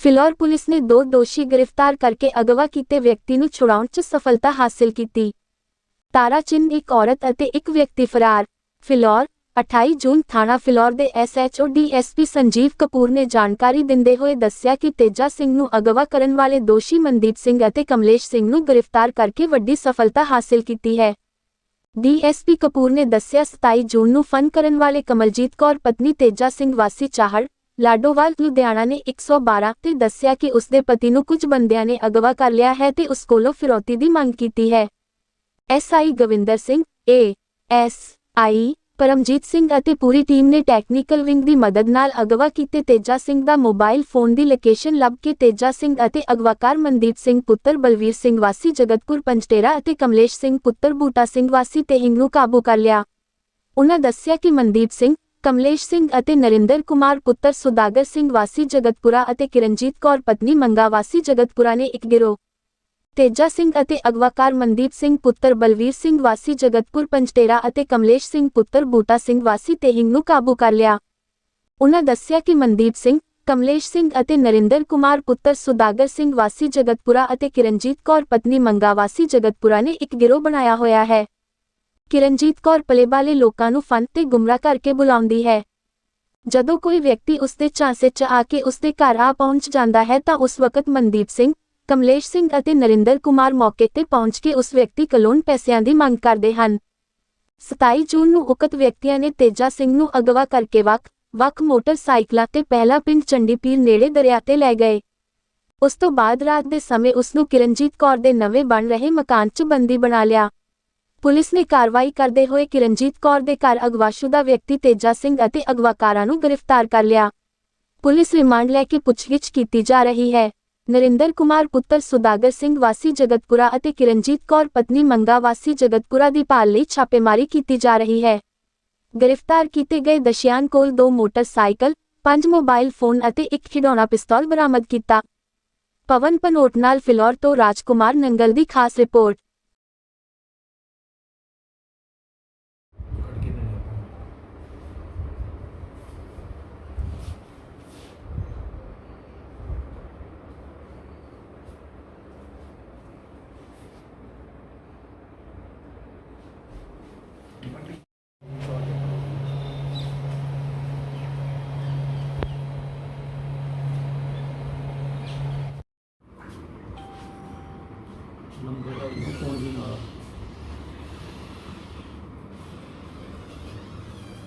Phillaur police ਨੇ ਦੋ ਦੋਸ਼ੀ ਗ੍ਰਿਫਤਾਰ ਕਰਕੇ ਅਗਵਾ ਕੀਤੇ ਵਿਅਕਤੀ ਨੂੰ ਛੁਡਾਉਣ 'ਚ ਸਫਲਤਾ ਹਾਸਲ ਕੀਤੀ। ਤਾਰਾ ਚਿੰਨ ਇੱਕ ਔਰਤ ਅਤੇ ਇੱਕ ਵਿਅਕਤੀ ਫਰਾਰ। ਫਿਲੌਰ 28 ਜੂਨ ਥਾਣਾ ਫਿਲੌਰ ਦੇ ਐਸਐਚਓ ਡੀਐਸਪੀ ਸੰਜੀਵ ਕਪੂਰ ਨੇ ਜਾਣਕਾਰੀ ਦਿੰਦੇ ਹੋਏ ਦੱਸਿਆ ਕਿ ਤੇਜਾ ਸਿੰਘ ਨੂੰ ਅਗਵਾ ਕਰਨ ਵਾਲੇ ਦੋਸ਼ੀ ਮਨਦੀਪ ਸਿੰਘ ਅਤੇ ਕਮਲੇਸ਼ ਸਿੰਘ ਨੂੰ ਗ੍ਰਿਫਤਾਰ ਕਰਕੇ ਵੱਡੀ ਸਫਲਤਾ ਹਾਸਲ ਕੀਤੀ ਹੈ। ਡੀਐਸਪੀ ਕਪੂਰ ਨੇ ਦੱਸਿਆ 27 ਜੂਨ ਨੂੰ ਫਨ ਕਰਨ ਵਾਲੇ ਕਮਲਜੀਤ ਕੌਰ, ਪਤਨੀ ਤੇਜਾ ਸਿੰਘ ਵਾਸੀ ਚਾਹੜ ਲਾਡੋਵਾਲ ਲੁਧਿਆਣਾ ਨੇ 112 ਤੇ ਦੱਸਿਆ ਕਿ ਉਸਦੇ ਪਤੀ ਨੂੰ ਕੁਝ ਬੰਦਿਆਂ ਨੇ ਅਗਵਾ ਕਰ ਲਿਆ ਹੈ ਤੇ ਉਸ ਕੋਲੋਂ ਫਿਰੌਤੀ ਦੀ ਮੰਗ ਕੀਤੀ ਹੈ। SI Gavinder Singh, A, S I, Paramjit Singh ਅਤੇ ਪੂਰੀ ਟੀਮ ਨੇ ਟੈਕਨੀਕਲ ਵਿੰਗ ਦੀ ਮਦਦ ਨਾਲ ਅਗਵਾ ਕੀਤੇ ਤੇਜਾ ਸਿੰਘ ਦਾ ਮੋਬਾਈਲ ਫੋਨ ਦੀ ਲੋਕੇਸ਼ਨ ਲੱਭ ਕੇ ਤੇਜਾ ਸਿੰਘ ਅਤੇ ਅਗਵਾਕਾਰ ਮਨਦੀਪ ਸਿੰਘ ਪੁੱਤਰ ਬਲਵੀਰ ਸਿੰਘ ਵਾਸੀ, ਜਗਤਪੁਰ ਪੰਚਟੇਰਾ ਅਤੇ ਕਮਲੇਸ਼ ਸਿੰਘ ਪੁੱਤਰ ਬੂਟਾ ਸਿੰਘ ਵਾਸੀ ਤੇਹਿੰਗ ਨੂੰ ਕਾਬੂ ਕਰ ਲਿਆ। ਉਨ੍ਹਾਂ ਦੱਸਿਆ ਕਿ ਮਨਦੀਪ ਸਿੰਘ ਕਮਲੇਸ਼ ਸਿੰਘ ਅਤੇ ਨਰਿੰਦਰ ਕੁਮਾਰ ਪੁੱਤਰ ਸੁਦਾਗਰ ਸਿੰਘ ਵਾਸੀ ਜਗਤਪੁਰਾ ਅਤੇ ਕਿਰਨਜੀਤ ਕੌਰ ਪਤਨੀ ਮੰਗਾ ਵਾਸੀ ਜਗਤਪੁਰਾ ਨੇ ਇੱਕ ਗਿਰੋਹ। ਤੇਜਾ ਸਿੰਘ ਅਤੇ ਅਗਵਾਕਾਰ ਮਨਦੀਪ ਸਿੰਘ ਪੁੱਤਰ ਬਲਵੀਰ ਸਿੰਘ ਵਾਸੀ ਜਗਤਪੁਰ ਪੰਜਟੇਰਾ ਅਤੇ ਕਮਲੇਸ਼ ਸਿੰਘ ਪੁੱਤਰ ਬੂਟਾ ਸਿੰਘ ਵਾਸੀ ਤੇਹਿੰਗ ਨੂੰ ਕਾਬੂ ਕਰ ਲਿਆ। ਉਹਨਾਂ ਦੱਸਿਆ ਕਿ ਮਨਦੀਪ ਸਿੰਘ, ਕਮਲੇਸ਼ ਸਿੰਘ ਅਤੇ ਨਰਿੰਦਰ ਕੁਮਾਰ ਪੁੱਤਰ ਸੁਦਾਗਰ ਸਿੰਘ ਵਾਸੀ ਜਗਤਪੁਰਾ ਅਤੇ ਕਿਰਨਜੀਤ ਕੌਰ ਪਤਨੀ ਮੰਗਾ ਵਾਸੀ ਜਗਤਪੁਰਾ ਨੇ ਇੱਕ ਗਿਰੋਹ ਬਣਾਇਆ ਹੋਇਆ ਹੈ। ਕਿਰਨਜੀਤ ਕੌਰ ਪਲੇਬਾਲੇ ਲੋਕਾਂ ਨੂੰ ਫਨ ਤੇ ਗੁੰਮਰਾਹ ਕਰਕੇ ਬੁਲਾਉਂਦੀ ਹੈ। ਜਦੋਂ ਕੋਈ ਵਿਅਕਤੀ ਉਸਦੇ ਝਾਂਸੇ 'ਚ ਆ ਕੇ ਉਸਦੇ ਘਰ ਆ ਪਹੁੰਚ ਜਾਂਦਾ ਹੈ ਤਾਂ ਉਸ ਵਕਤ ਮਨਦੀਪ ਸਿੰਘ, ਕਮਲੇਸ਼ ਸਿੰਘ ਅਤੇ ਨਰਿੰਦਰ ਕੁਮਾਰ ਮੌਕੇ ਤੇ ਪਹੁੰਚ ਕੇ ਉਸ ਵਿਅਕਤੀ ਕਲੋਨ ਪੈਸਿਆਂ ਦੀ ਮੰਗ ਕਰਦੇ ਹਨ। 27 ਜੂਨ ਨੂੰ ਉਕਤ ਵਿਅਕਤੀਆਂ ਨੇ ਤੇਜਾ ਸਿੰਘ ਨੂੰ ਅਗਵਾ ਕਰਕੇ ਵੱਖ ਵੱਖ ਮੋਟਰਸਾਈਕਲਾਂ ਤੇ ਪਹਿਲਾ ਪਿੰਡ ਚੰਡੀਪੀਰ ਨੇੜੇ ਦਰਿਆ ਤੇ ਲੈ ਗਏ। ਉਸ ਤੋਂ ਬਾਅਦ ਰਾਤ ਦੇ ਸਮੇਂ ਉਸ ਨੂੰ ਕਿਰਨਜੀਤ ਕੌਰ ਦੇ ਨਵੇਂ ਬਣ ਰਹੇ ਮਕਾਨ 'ਚ ਬੰਦੀ ਬਣਾ ਲਿਆ। ਪੁਲਿਸ ਨੇ ਕਾਰਵਾਈ ਕਰਦੇ ਹੋਏ ਕਿਰਨਜੀਤ ਕੌਰ ਦੇ ਘਰ ਅਗਵਾਸ਼ੁਦਾ ਵਿਅਕਤੀ ਤੇਜਾ ਸਿੰਘ ਅਤੇ ਅਗਵਾਕਾਰਾਂ ਨੂੰ ਗ੍ਰਿਫਤਾਰ ਕਰ ਲਿਆ। ਪੁਲਿਸ ਰਿਮਾਂਡ ਲੈ ਕੇ ਪੁੱਛਗਿੱਛ ਕੀਤੀ ਜਾ ਰਹੀ ਹੈ। ਨਰਿੰਦਰ ਕੁਮਾਰ ਪੁੱਤਰ ਸੁਦਾਗਰ ਸਿੰਘ ਵਾਸੀ ਜਗਤਪੁਰਾ ਅਤੇ ਕਿਰਨਜੀਤ ਕੌਰ ਪਤਨੀ ਮੰਗਾ ਵਾਸੀ ਜਗਤਪੁਰਾ ਦੀ ਭਾਲ ਲਈ ਛਾਪੇਮਾਰੀ ਕੀਤੀ ਜਾ ਰਹੀ ਹੈ। ਗ੍ਰਿਫਤਾਰ ਕੀਤੇ ਗਏ ਦਸ਼ਿਆਨ ਕੋਲ ਦੋ ਮੋਟਰਸਾਈਕਲ, ਪੰਜ ਮੋਬਾਈਲ ਫੋਨ ਅਤੇ ਇੱਕ ਖਿਡੌਣਾ ਪਿਸਤੌਲ ਬਰਾਮਦ ਕੀਤਾ। ਪਵਨ ਪਨੋਟ ਨਾਲ ਫਿਲੌਰ ਤੋਂ ਰਾਜਕੁਮਾਰ ਨੰਗਲ ਦੀ ਖਾਸ ਰਿਪੋਰਟ।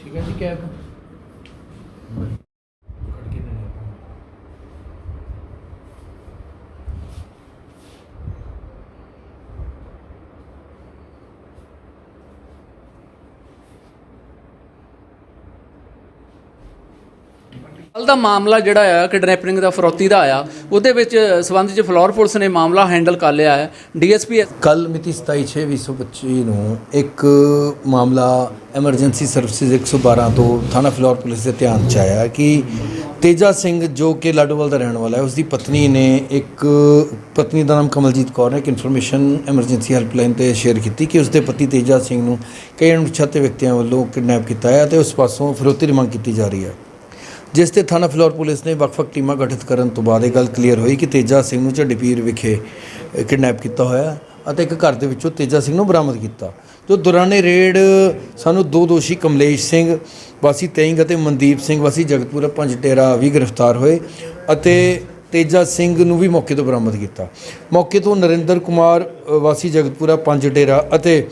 ਠੀਕ ਹੈ ਜੀ ਕੈਬ ਕੱਲ ਦਾ ਮਾਮਲਾ ਜਿਹੜਾ ਆ, ਕਿਡਨੈਪਿੰਗ ਦਾ, ਫਰੋਤੀ ਦਾ ਆਇਆ ਉਹਦੇ ਵਿੱਚ ਸਬੰਧ ਚ ਫਲੋਰ ਪੁਲਿਸ ਨੇ ਮਾਮਲਾ ਹੈਂਡਲ ਕਰ ਲਿਆ ਹੈ। ਡੀਐਸਪੀ ਕੱਲ ਮਿਤੀ 27/6/2025 ਨੂੰ ਇੱਕ ਮਾਮਲਾ ਐਮਰਜੈਂਸੀ ਸਰਵਿਸਿਜ਼ 112 ਤੋਂ ਥਾਣਾ ਫਲੋਰ ਪੁਲਿਸ ਦੇ ਧਿਆਨ 'ਚ ਆਇਆ ਕਿ ਤੇਜਾ ਸਿੰਘ ਜੋ ਕਿ ਲਾਡੋਵਾਲ ਦਾ ਰਹਿਣ ਵਾਲਾ ਹੈ ਉਸ ਦੀ ਪਤਨੀ ਨੇ ਇੱਕ ਪਤਨੀ ਦਾ ਨਾਮ ਕਮਲਜੀਤ ਕੌਰ ਨੇ ਇੱਕ ਇਨਫੋਰਮੇਸ਼ਨ ਐਮਰਜੈਂਸੀ ਹੈਲਪਲਾਈਨ ਤੇ ਸ਼ੇਅਰ ਕੀਤੀ ਕਿ ਉਸ ਦੇ ਪਤੀ ਤੇਜਾ ਸਿੰਘ ਨੂੰ ਕਈ ਅਣਛਾਤੇ ਵਿਅਕਤੀਆਂ ਵੱਲੋਂ ਕਿਡਨੈਪ ਕੀਤਾ ਹੈ ਤੇ ਉਸ ਪਾਸੋਂ ਫਿਰੋਤੀ ਦੀ ਮੰਗ ਕੀਤੀ ਜਾ ਰਹੀ ਹੈ। ਜਿਸ ਤੇ ਥਾਣਾ ਫਲੋਰ ਪੁਲਿਸ ਨੇ ਵੱਖ-ਵੱਖ ਟੀਮਾਂ ਗਠਿਤ ਕਰਨ ਤੋਂ ਬਾਅਦ ਇਹ ਗੱਲ ਕਲੀਅਰ ਹੋਈ ਕਿ ਤੇਜਾ ਸਿੰਘ ਨੂੰ ਝੱਡੀਪੀਰ ਵਿਖੇ ਕਿਡਨੈਪ ਕੀਤਾ ਹੋਇਆ ਅਤੇ ਇੱਕ ਘਰ ਦੇ ਵਿੱਚੋਂ ਤੇਜਾ ਸਿੰਘ ਨੂੰ ਬਰਾਮਦ ਕੀਤਾ। ਜੋ ਦੌਰਾਨੇ ਰੇਡ, ਸਾਨੂੰ ਦੋ ਦੋਸ਼ੀ ਕਮਲੇਸ਼ ਸਿੰਘ, ਵਾਸੀ ਤੇਇੰਗ ਅਤੇ ਮਨਦੀਪ ਸਿੰਘ, ਵਾਸੀ ਜਗਤਪੁਰਾ ਪੰਜ ਟੇਰਾ ਵੀ ਗ੍ਰਿਫਤਾਰ ਹੋਏ ਅਤੇ ਤੇਜਾ ਸਿੰਘ ਨੂੰ ਵੀ ਮੌਕੇ ਤੋਂ ਬਰਾਮਦ ਕੀਤਾ। ਮੌਕੇ ਤੋਂ ਨਰਿੰਦਰ ਕੁਮਾਰ ਵਾਸੀ ਜਗਤਪੁਰਾ ਪੰਜ ਡੇਰਾ ਅਤੇ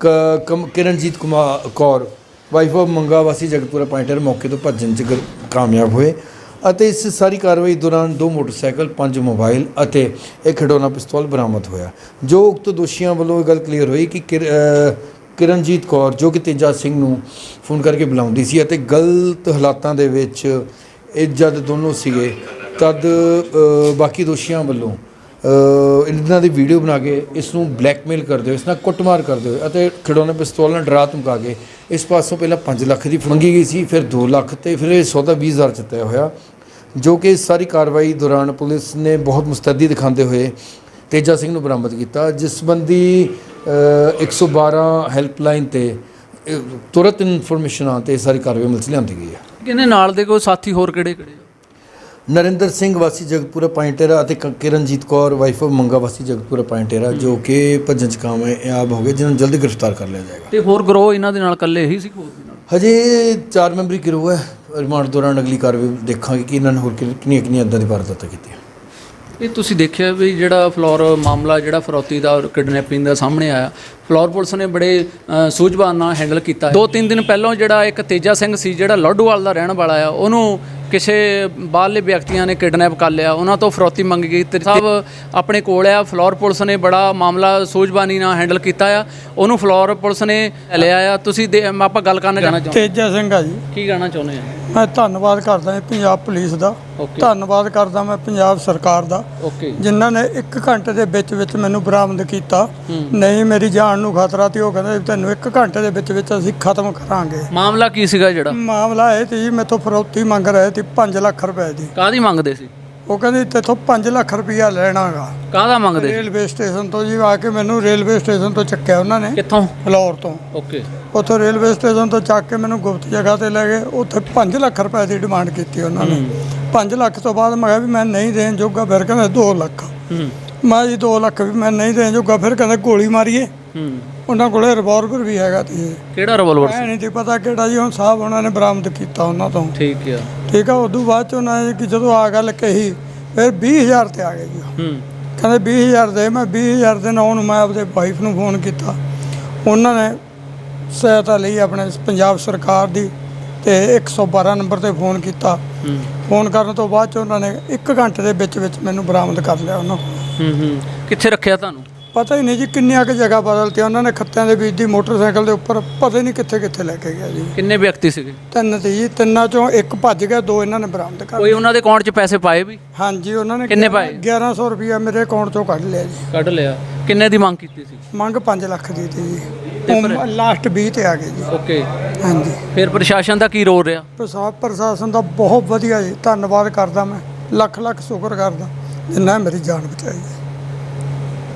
ਕ- ਕਮ- ਕਿਰਨਜੀਤ ਕੁਮਾਰ ਕੌਰ ਵਾਈਫ ਆਫ ਮੰਗਾ ਵਾਸੀ ਜਗਤਪੁਰਾ ਪੁਆਇੰਟਰ ਮੌਕੇ ਤੋਂ ਭੱਜਣ 'ਚ ਗਰ- ਕਾਮਯਾਬ ਹੋਏ ਅਤੇ ਇਸ ਸਾਰੀ ਕਾਰਵਾਈ ਦੌਰਾਨ ਦੋ ਮੋਟਰਸਾਈਕਲ, ਪੰਜ ਮੋਬਾਈਲ ਅਤੇ ਇੱਕ ਖਿਡੌਣਾ ਪਿਸਤੌਲ ਬਰਾਮਦ ਹੋਇਆ। ਜੋ ਉਕਤ ਦੋਸ਼ੀਆਂ ਵੱਲੋਂ ਇਹ ਗੱਲ ਕਲੀਅਰ ਹੋਈ ਕਿ ਕਿਰ- ਕਿਰਨਜੀਤ ਕੌਰ, ਜੋ ਕਿ ਤੇਜਾ ਸਿੰਘ ਨੂੰ ਫੋਨ ਕਰਕੇ ਬੁਲਾਉਂਦੀ ਸੀ ਅਤੇ ਗਲਤ ਹਾਲਾਤਾਂ ਦੇ ਵਿੱਚ ਇਹ ਜਦ ਦੋਨੋਂ ਸੀਗੇ, ਤਦ ਬਾਕੀ ਦੋਸ਼ੀਆਂ ਵੱਲੋਂ ਇਹਨਾਂ ਦੀ ਵੀਡੀਓ ਬਣਾ ਕੇ ਇਸ ਨੂੰ ਬਲੈਕਮੇਲ ਕਰਦੇ ਹੋਏ ਇਸ ਨਾਲ ਕੁੱਟਮਾਰ ਕਰਦੇ ਹੋਏ ਅਤੇ ਖਿਡੌਣੇ ਪਿਸਤੌਲ ਨਾਲ ਡਰਾ ਧਮਕਾ ਕੇ ਇਸ ਪਾਸੋਂ ਪਹਿਲਾਂ 5 ਲੱਖ ਦੀ ਮੰਗੀ ਗਈ ਸੀ ਫਿਰ 2 ਲੱਖ ਤੇ ਫਿਰ ਇਹ ਸੌਦਾ 20000 ਚ ਤੈਅ ਹੋਇਆ ਜੋ ਕਿ ਸਾਰੀ ਕਾਰਵਾਈ ਦੌਰਾਨ ਪੁਲਿਸ ਨੇ ਬਹੁਤ ਮੁਸਤੈਦੀ ਦਿਖਾਉਂਦੇ ਹੋਏ ਤੇਜਾ ਸਿੰਘ ਨੂੰ ਬਰਾਮਦ ਕੀਤਾ ਜਿਸ ਸੰਬੰਧੀ ਅ, 112 ਹੈਲਪਲਾਈਨ ਤੇ ਤੁਰੰਤ ਇਨਫੋਰਮੇਸ਼ਨ ਆਉਣ ਤੇ ਇਹ ਸਾਰੀ ਕਾਰਵਾਈ ਮਿਲ ਲਿਆਂਦੀ ਗਈ ਹੈ। ਕਿਹਨੇ ਨਾਲ ਦੇ ਕੋਈ ਸਾਥੀ ਹੋਰ ਕਿਹੜੇ ਕਿਹੜੇ? ਨਰਿੰਦਰ ਸਿੰਘ ਵਾਸੀ ਜਗਤਪੁਰਾ ਅਤੇ ਕ- ਕਿਰਨਜੀਤ ਕੌਰ ਵਾਈਫ ਆਫ ਮੰਗਾ ਵਾਸੀ ਜਗਤਪੁਰਾ ਪਾਇੰਟੇਰਾ ਜੋ ਕਿ ਭੱਜਣ ਚ ਕਾਮਯਾਬ ਹੋ ਗਏ ਜਿਨ੍ਹਾਂ ਨੂੰ ਜਲਦੀ ਗ੍ਰਿਫਤਾਰ ਕਰ ਲਿਆ ਜਾਏਗਾ। ਤੇ ਹੋਰ ਗਰੋਹ ਇਹਨਾਂ ਦੇ ਨਾਲ ਇਕੱਲੇ ਹੀ ਸੀ ਹੋਰ ਵੀ ਨਾਲ? ਹਜੇ ਚਾਰ ਮੈਂਬਰੀ ਗਿਰੋਹ ਹੈ। ਰਿਮਾਂਡ ਦੌਰਾਨ ਅਗਲੀ ਕਾਰਵਾਈ ਦੇਖਾਂਗੇ ਕਿ ਇਹਨਾਂ ਨੇ ਹੋਰ ਕਿੰਨੀਆਂ ਕਿੰਨੀਆਂ ਇਦਾਂ ਦੀ ਵਾਰਦਾਤਾਂ ਕੀਤੀਆਂ। ਇਹ ਤੁਸੀਂ ਦੇਖਿਆ ਵੀ ਜਿਹੜਾ ਫਲੋਰ ਮਾਮਲਾ ਜਿਹੜਾ ਫਰੌਤੀ ਦਾ ਔਰ ਕਿਡਨੈਪਿੰਗ ਦਾ ਸਾਹਮਣੇ ਆਇਆ ਫਲੋਰ ਪੁਲਿਸ ਨੇ ਬੜੇ ਸੂਝਵਾਨ ਨਾਲ ਹੈਂਡਲ ਕੀਤਾ ਦੋ ਤਿੰਨ ਦਿਨ ਪਹਿਲਾਂ ਜਿਹੜਾ ਇੱਕ ਤੇਜਾ ਸਿੰਘ ਸੀ ਜਿਹੜਾ ਲੋਡੂਵਾਲ ਦਾ ਰਹਿਣ ਵਾਲਾ ਆ ਉਹਨੂੰ ਕਿਸੇ ਬਾਹਰਲੇ ਵਿਅਕਤੀਆਂ ਨੇ ਕਿਡਨੈਪ ਕਰ ਲਿਆ। ਉਹਨਾਂ ਤੋਂ ਫਰੌਤੀ ਮੰਗੀ ਗਈ। ਤੇ ਸਭ ਆਪਣੇ ਕੋਲ ਆ। ਫਲੋਰ ਪੁਲਿਸ ਨੇ ਬੜਾ ਮਾਮਲਾ ਸੂਝਵਾਨੀ ਨਾਲ ਹੈਂਡਲ ਕੀਤਾ ਆ। ਉਹਨੂੰ ਫਲੋਰ ਪੁਲਿਸ ਨੇ ਲਿਆ ਆ। ਤੁਸੀਂ ਆਪਾਂ ਗੱਲ ਕਰਨਾ ਚਾਹਣਾ ਚਾਹੁੰਦੇ ਤੇਜਾ ਸਿੰਘ ਆ ਜੀ। ਕੀ ਕਹਿਣਾ ਚਾਹੁੰਦੇ ਆ? ਮੈਂ ਧੰਨਵਾਦ ਕਰਦਾ ਜੀ ਪੰਜਾਬ ਪੁਲਿਸ ਦਾ। ਧੰਨਵਾਦ ਕਰਦਾ ਮੈਂ ਪੰਜਾਬ ਸਰਕਾਰ ਦਾ। ਜਿਨ੍ਹਾਂ ਨੇ 1 ਘੰਟੇ ਦੇ ਵਿੱਚ ਵਿੱਚ ਮੈਨੂੰ ਬਰਾਮਦ ਕੀਤਾ। ਨਹੀਂ ਮੇਰੀ ਜਾਨ ਨੂੰ ਖਤਰਾ ਤੇ ਉਹ ਕਹਿੰਦੇ ਤੈਨੂੰ 1 ਘੰਟੇ ਦੇ ਵਿੱਚ ਵਿੱਚ ਅਸੀਂ ਖਤਮ ਕਰਾਂਗੇ। ਮਾਮਲਾ ਕੀ ਸੀਗਾ ਜਿਹੜਾ? ਮਾਮਲਾ ਇਹ ਸੀ ਮੈਥੋਂ ਫਰੌਤੀ ਮੰਗ ਰਹੇ ਸੀ 5 ਲੱਖ ਰੁਪਏ ਦੀ। ਕਾਹਦੀ ਮੰਗਦੇ ਸੀ? ਉਹ ਕਹਿੰਦੇ ਤੇਥੋਂ 5 ਲੱਖ ਰੁਪਇਆ ਲੈਣਾਗਾ। ਕਾਹਦਾ ਮੰਗਦੇ? ਰੇਲਵੇ ਸਟੇਸ਼ਨ ਤੋਂ ਜੀ ਆ ਕੇ ਮੈਨੂੰ ਰੇਲਵੇ ਸਟੇਸ਼ਨ ਤੋਂ ਚੱਕਿਆ ਉਹਨਾਂ ਨੇ। ਕਿੱਥੋਂ? ਫਲੋਰ ਤੋਂ। ਓਕੇ। ਉੱਥੋਂ ਰੇਲਵੇ ਸਟੇਸ਼ਨ ਤੋਂ ਚੱਕ ਕੇ ਮੈਨੂੰ ਗੁਪਤ ਜਗ੍ਹਾ ਤੇ ਲੈ ਗਏ। ਉੱਥੇ 5 ਲੱਖ ਰੁਪਏ ਦੀ ਡਿਮਾਂਡ ਕੀਤੀ ਉਹਨਾਂ ਨੇ। 5 ਲੱਖ ਤੋਂ ਬਾਅਦ ਮੈਂ ਕਿਹਾ ਵੀ ਮੈਂ ਨਹੀਂ ਦੇਣ ਜੋਗਾ ਫਿਰ ਕਹਿੰਦੇ 2 ਲੱਖ। ਹੂੰ। ਮੈਂ ਜੀ 2 ਲੱਖ ਵੀ ਮੈਂ ਨਹੀਂ ਦੇਣ ਜੋਗਾ ਫਿਰ ਕਹਿੰਦੇ ਗੋਲੀ ਮਾਰੀਏ। ਹੂੰ। ਉਹਨਾਂ ਕੋਲੇ ਰਿਵਾਲਵਰ ਵੀ ਹੈਗਾ ਤੇ ਕਿਹੜਾ ਰਿਵੋਲਵਰ ਸੀ? ਨਹੀਂ ਤੇ ਪਤਾ ਕਿਹੜਾ ਜੀ ਹੁਣ ਸਾਹਿਬ ਉਹਨਾਂ ਨੇ ਬਰਾਮਦ ਕੀਤਾ ਉਹਨਾਂ ਤੋਂ। ਠੀਕ ਆ। ਠੀਕ ਆ ਉਦੋਂ ਬਾਅਦ ਚ ਉਹਨਾਂ ਨੇ ਕਿ ਜਦੋਂ ਆ ਗੱਲ ਕਹੀ ਫਿਰ 20000 ਤੇ ਆ ਗਏ ਜੀ ਉਹ। ਹੂੰ। ਕਹਿੰਦੇ 20000 ਦੇ ਮੈਂ 20000 ਦੇ ਨਾਂ ਨੂੰ ਮੈਂ ਆਪਦੇ ਵਾਈਫ ਨੂੰ ਫੋਨ ਕੀਤਾ। ਉਹਨਾਂ ਨੇ ਸਹਾਇਤਾ ਲਈ ਆਪਣੇ ਪੰਜਾਬ ਸਰਕਾਰ ਦੀ ਤੇ 112 ਨੰਬਰ ਤੇ ਫੋਨ ਕੀਤਾ। ਹੂੰ। ਫੋਨ ਕਰਨ ਤੋਂ ਬਾਅਦ ਚ ਉਹਨਾਂ ਨੇ 1 ਘੰਟੇ ਦੇ ਵਿੱਚ ਵਿੱਚ ਮੈਨੂੰ ਬਰਾਮਦ ਕਰ ਲਿਆ ਉਹਨਾਂ ਕੋਲ। ਹੂੰ ਹੂੰ। ਕਿੱਥੇ ਰੱਖਿਆ ਤੁਹਾਨੂੰ? ਪਤਾ ਹੀ ਨਹੀਂ ਜੀ ਕਿੰਨੀਆਂ ਕੁ ਜਗ੍ਹਾ ਬਦਲਤੀ ਉਹਨਾਂ ਨੇ ਖੱਤਿਆਂ ਦੇ ਵਿੱਚ ਦੀ ਮੋਟਰਸਾਈਕਲ ਦੇ ਉੱਪਰ ਪਤਾ ਹੀ ਨਹੀਂ ਕਿੱਥੇ ਕਿੱਥੇ ਲੈ ਕੇ ਗਿਆ ਜੀ। ਕਿੰਨੇ ਵਿਅਕਤੀ ਸੀਗੇ? ਤਿੰਨ ਤੇ ਜੀ ਤਿੰਨਾਂ ਚੋਂ ਇੱਕ ਭੱਜ ਗਿਆ ਦੋ ਇਹਨਾਂ ਨੇ ਬਰਾਮਦ ਕਰ ਕੋਈ ਉਹਨਾਂ ਦੇ ਅਕਾਊਂਟ 'ਚ ਪੈਸੇ ਪਾਏ ਵੀ? ਹਾਂਜੀ ਉਹਨਾਂ ਨੇ ਕਿੰਨੇ ਪਾਏ? 1100 ਰੁਪਇਆ ਮੇਰੇ ਅਕਾਊਂਟ ਚੋਂ ਕੱਢ ਲਿਆ ਜੀ। ਕੱਢ ਲਿਆ। ਕਿੰਨੇ ਦੀ ਮੰਗ ਕੀਤੀ ਸੀ? ਮੰਗ 5 ਲੱਖ ਦੀ ਤੀ ਜੀ। ਲਾਸਟ 20 ਤੇ ਆ ਗਏ ਜੀ। ਓਕੇ। ਹਾਂਜੀ। ਫਿਰ ਪ੍ਰਸ਼ਾਸਨ ਦਾ ਕੀ ਰੋਲ ਰਿਹਾ? ਪ੍ਰਸਾਦ ਪ੍ਰਸ਼ਾਸਨ ਦਾ ਬਹੁਤ ਵਧੀਆ ਜੀ। ਧੰਨਵਾਦ ਕਰਦਾ ਮੈਂ। ਲੱਖ ਲੱਖ ਸ਼ੁਕਰ ਕਰਦਾ। ਜਿੰਨਾ ਮੇਰੀ ਜਾਨ ਬਚਾਈ। ਹੈ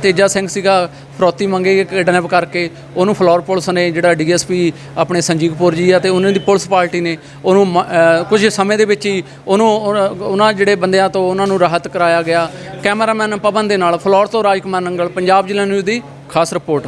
ਤੇਜਾ ਸਿੰਘ ਸੀਗਾ, ਫਰੋਤੀ ਮੰਗੇ ਕਿਡਨੈਪ ਕਰਕੇ, ਉਹਨੂੰ ਫਲੋਰ ਪੁਲਿਸ ਨੇ ਜਿਹੜਾ ਡੀਐਸਪੀ ਆਪਣੇ ਸੰਜੀਵ ਕਪੂਰ ਜੀ ਆ ਤੇ ਉਹਨਾਂ ਦੀ ਪੁਲਿਸ ਪਾਰਟੀ ਨੇ ਉਹਨੂੰ ਮ- ਕੁਝ ਸਮੇਂ ਦੇ ਵਿੱਚ ਹੀ ਉਹਨੂੰ ਉਹਨਾਂ- ਉਹਨਾਂ ਜਿਹੜੇ ਬੰਦਿਆਂ ਤੋਂ ਉਹਨਾਂ ਨੂੰ ਰਾਹਤ ਕਰਾਇਆ ਗਿਆ। ਕੈਮਰਾਮੈਨ ਪਵਨ ਦੇ ਨਾਲ ਫਲੋਰ ਤੋਂ ਰਾਜਕੁਮਾਰ ਨੰਗਲ, ਪੰਜਾਬ ਜ਼ਿਲ੍ਹਾ ਨਿਊਜ਼ ਦੀ ਖਾਸ ਰਿਪੋਰਟ।